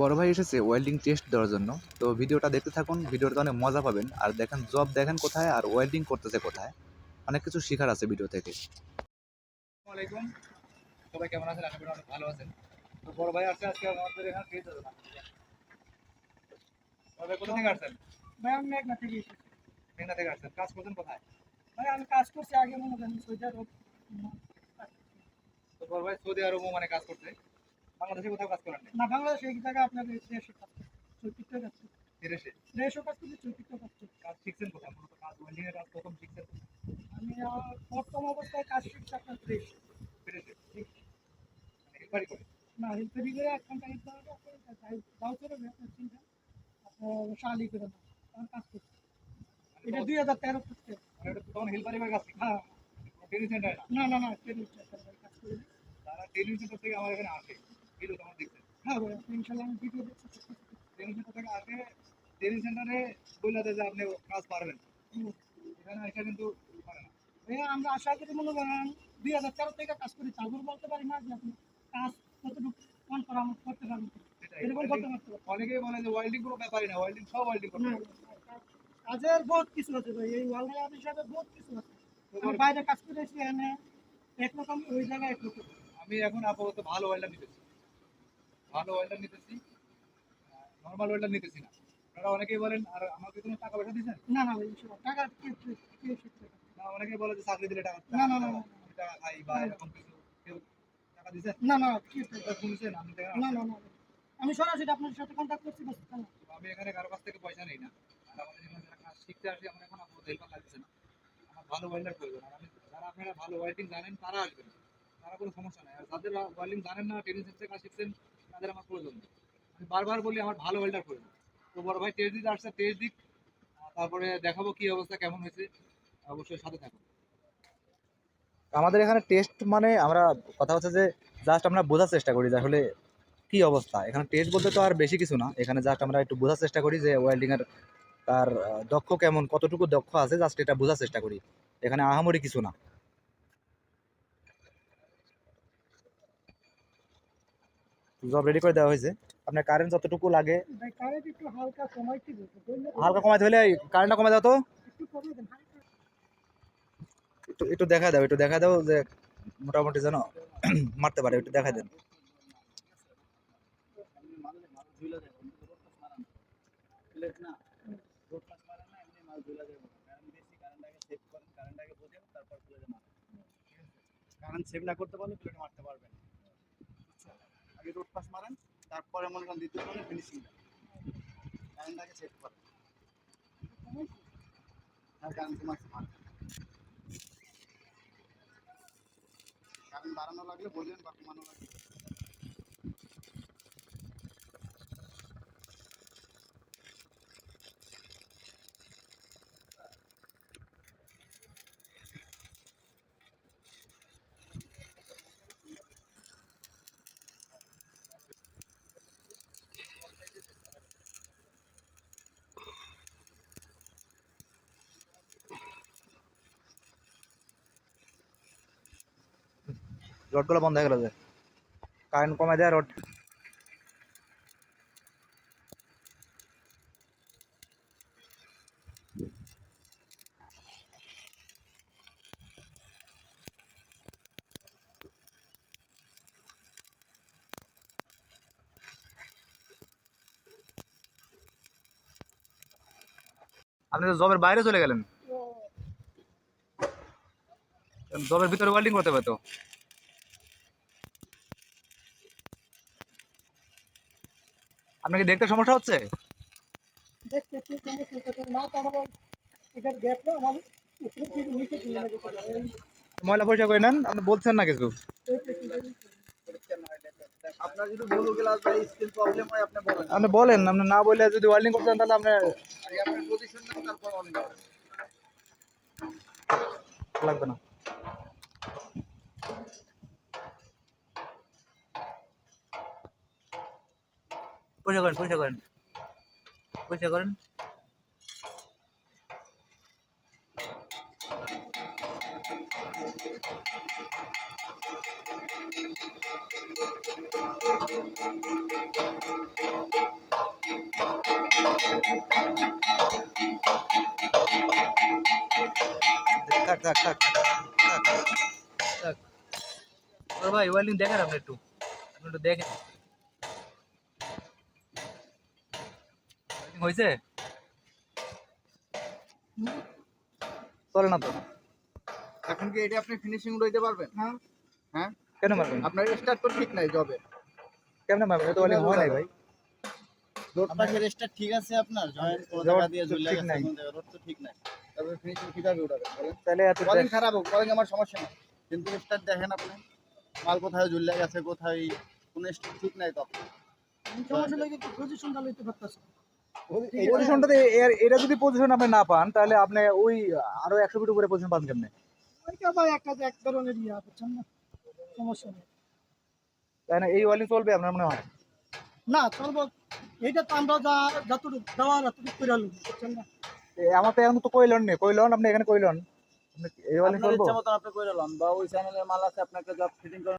বড় ভাই এসেছে ওয়েল্ডিং টেস্ট দেওয়ার জন্য। তো ভিডিওটা দেখতে থাকুন ভিডিওটা অনেক মজা পাবেন। আর দেখেন জব দেখেন কোথায় আর ওয়েল্ডিং করতেছে কোথায়। অনেক কিছু শেখার আছে ভিডিও থেকে। আসসালামাইকুম সবাই কেমন আছেন? আশা করি অনেক ভালো আছেন। তো বড় ভাই আসছে আজকে আমাদের এখানে পেয়ে যাবেন বড় ভাই কোথা থেকে আসছেন? ভাই আমি মেঘনা থেকে এসেছি। মেঘনা থেকে আসছেন। কাজ করছেন কোথায়? ভাই আমি কাজ করছি আগে মনে করেন সৌদি আরব। তো বড় ভাই সৌদি আরব মানে কাজ করতে? বাংলাদেশে কোথাও কাজ করেন না বাংলাদেশে এই জায়গায় আপনার দেড়শো কাজ চৈতিত্র কাজ বিদেশে দেড়শো? কাজ করছে চৈতিত্র কাজ করছে কাজ শিখছেন কোথায়? মূলত কাজ ওয়েল্ডিং এর কাজ প্রথম শিখছেন? আমি প্রথম অবস্থায় কাজ শিখছি আপনার দেশ বিদেশে মানে হেল্পারি করে? না হেলথেরি করে এক ঘণ্টা হেল্প করা যাও করে আপনার চিন্তা আপনার শালি করে না আমার কাজ করছে। এটা দুই হাজার তেরো করছে। মানে তখন হেল্পারি করে কাজ হ্যাঁ। ট্রেনিং সেন্টারে না? না না না ট্রেনিং কাজ করে তারা ট্রেনিং সেন্টার থেকে আমার এখানে আসে ভিডিও তোমার দেখছেন হ্যাঁ ভাই ইনশাল্লাহ আমি ভিডিও ট্রেনিং সেন্টার থেকে আসে ট্রেনিং সেন্টারে বলে দেয় যে আপনি কাজ পারবেন। এখানে এসে কিন্তু পারে না। ভাইয়া আমরা আশা করি মনে করেন দুই হাজার তেরো থেকে কাজ করি তারপর বলতে পারি না যে আপনি কাজ কতটুকু কোন করা করতে পারবেন। এরকম করতে পারতে অনেকেই বলে যে ওয়েল্ডিং কোনো ব্যাপারই না ওয়েল্ডিং সব ওয়েল্ডিং করতে কাজের বহুত কিছু আছে ভাই এই বহুত কিছু আছে। বাইরে কাজ করে এসে এনে একরকম ওই জায়গায় একরকম আমি এখন আপাতত ভালো ওয়েল্ডার নিতেছি ভালো ওয়েল্ডার নিতেছি। নর্মাল ওয়েল্ডার নিতেছি না। আপনারা অনেকেই বলেন আর আমাকে কোনো টাকা পয়সা দিয়েছেন? না না টাকা কে কে- কে না অনেকেই বলে যে চাকরি দিলে টাকা না, না, না, টাকা খাই বা এরকম কিছু। কেউ টাকা দিয়েছেন না না কি? শুনছেন আপনি না না না আমি সরাসরি আপনার সাথে কন্ট্যাক্ট করছি বাস? আমি এখানে কারও কাছ থেকে পয়সা নেই না। আর আমাদের এখানে যারা কাজ শিখতে আসে আমরা এখন আপাতত হেল্প লাগছে না। আমার ভালো ওয়েল্ডার প্রয়োজন আর আমি যারা আপনারা ভালো ওয়েল্ডিং জানেন তারা আসবেন। তারা কোনো সমস্যা নাই। আর যাদের ওয়েল্ডিং জানেন না ট্রেনিং সেন্টারে কাজ শিখছেন তাদের আমার প্রয়োজন আমি বারবার বলি, আমার ভালো ওয়েল্ডার প্রয়োজন তো বড় ভাই টেস্ট দিতে আসছে টেস্ট দিক তারপরে দেখাবো কি অবস্থা, কেমন হয়েছে অবশ্যই সাথে থাকুন। আমাদের এখানে টেস্ট মানে আমরা কথা হচ্ছে যে জাস্ট আমরা বোঝার চেষ্টা করি আসলে কি অবস্থা। এখানে টেস্ট বলতে তো আর বেশি কিছু না। এখানে জাস্ট আমরা একটু বোঝার চেষ্টা করি যে ওয়েল্ডিং এর তার দক্ষ কেমন, কতটুকু দক্ষ আছে জাস্ট এটা বোঝার চেষ্টা করি। এখানে আহামরি কিছু না। জব রেডি করে দেওয়া হয়েছে। আপনার কারেন্ট যতটুকু লাগে ভাই কারেন্ট একটু হালকা সময় কি বলব? বললে তো হালকা কমাতে হলে কারেন্টটা কমে দাও তো। একটু একটু একটু দেখা দাও একটু দেখা দাও যে মোটামুটি যেন মারতে পারে একটু দেখা দেন। কারেন্ট সেভ না করতে পারলে প্লেট মারতে পারবেন রোড পাস মারেন, তারপরে মনে করেন দ্বিতীয় মানে ফিনিশিং লাইনটাকে সেট করেন। হ্যাঁ মারতে পারেন কারেন্ট বাড়ানো লাগলে বলবেন বা কমানো লাগলে। রডগুলো বন্ধ হয়ে গেল যে। কারেন্ট কমে দেয় রড আপনি তো জবের বাইরে চলে গেলেন। জবের ভিতরে ওয়েল্ডিং করতে হবে তো আপনাকে দেখতে সমস্যা হচ্ছে দেখতে একটু সমস্যা হচ্ছে না তো আমাদের এটার গ্যাপ না আমাদের উপরে থেকে নিচে দেখতে সমস্যা হচ্ছে? ময়লা পরিষ্কার করে নেন আপনি বলছেন না কিছু। আপনার যদি ব্লু গ্লাস প্রবলেম হয় আপনি বলেন। আপনি বলেন আপনি না বললে যদি ওয়েল্ডিং করতে চান তাহলে আপনার লাগবে না। পরিষ্কার করেন পরিষ্কার করেন পরিষ্কার করেন থাক থাক থাক থাক থাক ওর ভাই ওয়েল্ডিং দেখেন আপনি একটু আপনি একটু দেখেন হয়েছে? চলে না তো। এখন কি এটা আপনি ফিনিশিং লইতে পারবেন? হ্যাঁ। হ্যাঁ? কেন মারবেন? আপনার স্টার্ট তো ঠিক নাই জবে কেমনে মারবেন? হয় নাই ভাই। রোড পাশের স্টার্ট ঠিক আছে আপনার? জয়েন্ট দিয়ে ঝুলে গেছে। রোড তো ঠিক নাই। তারপরে ফিনিশিং কীভাবে উঠাবেন তাহলে এত কলিং খারাপ হোক কলিং আমার সমস্যা না কিন্তু স্টার্ট দেখেন আপনি মাল কোথায় ঝুলে গেছে কোথায় কোনো স্টার্ট ঠিক নাই তখন। সমস্যা লাগে একটু পজিশনটা লইতে পারতেছে এই পজিশনটাতে এটা যদি পজিশন আপনি না পান তাহলে আপনি ওই আরও একশো ফিট উপরে পজিশন পান কেমনে? একটা এক ধরনের ইয়া বুঝছেন না? সমস্যা নেই। তাই না? এই ওয়েল্ডিং চলবে আপনার মনে হয়? না চলবো। এইটা তো আমরা যা যতটুকু দেওয়ার এতটুকু করে আলু বুঝছেন না? আমার তো এখন তো কইলন নেই। কইলন আপনি এখানে কইলন আপনি এই আপনার চলবো? ইচ্ছা মতন আপনি করে বা ওই চ্যানেলের মাল আছে আপনাকে জব ফিটিং করে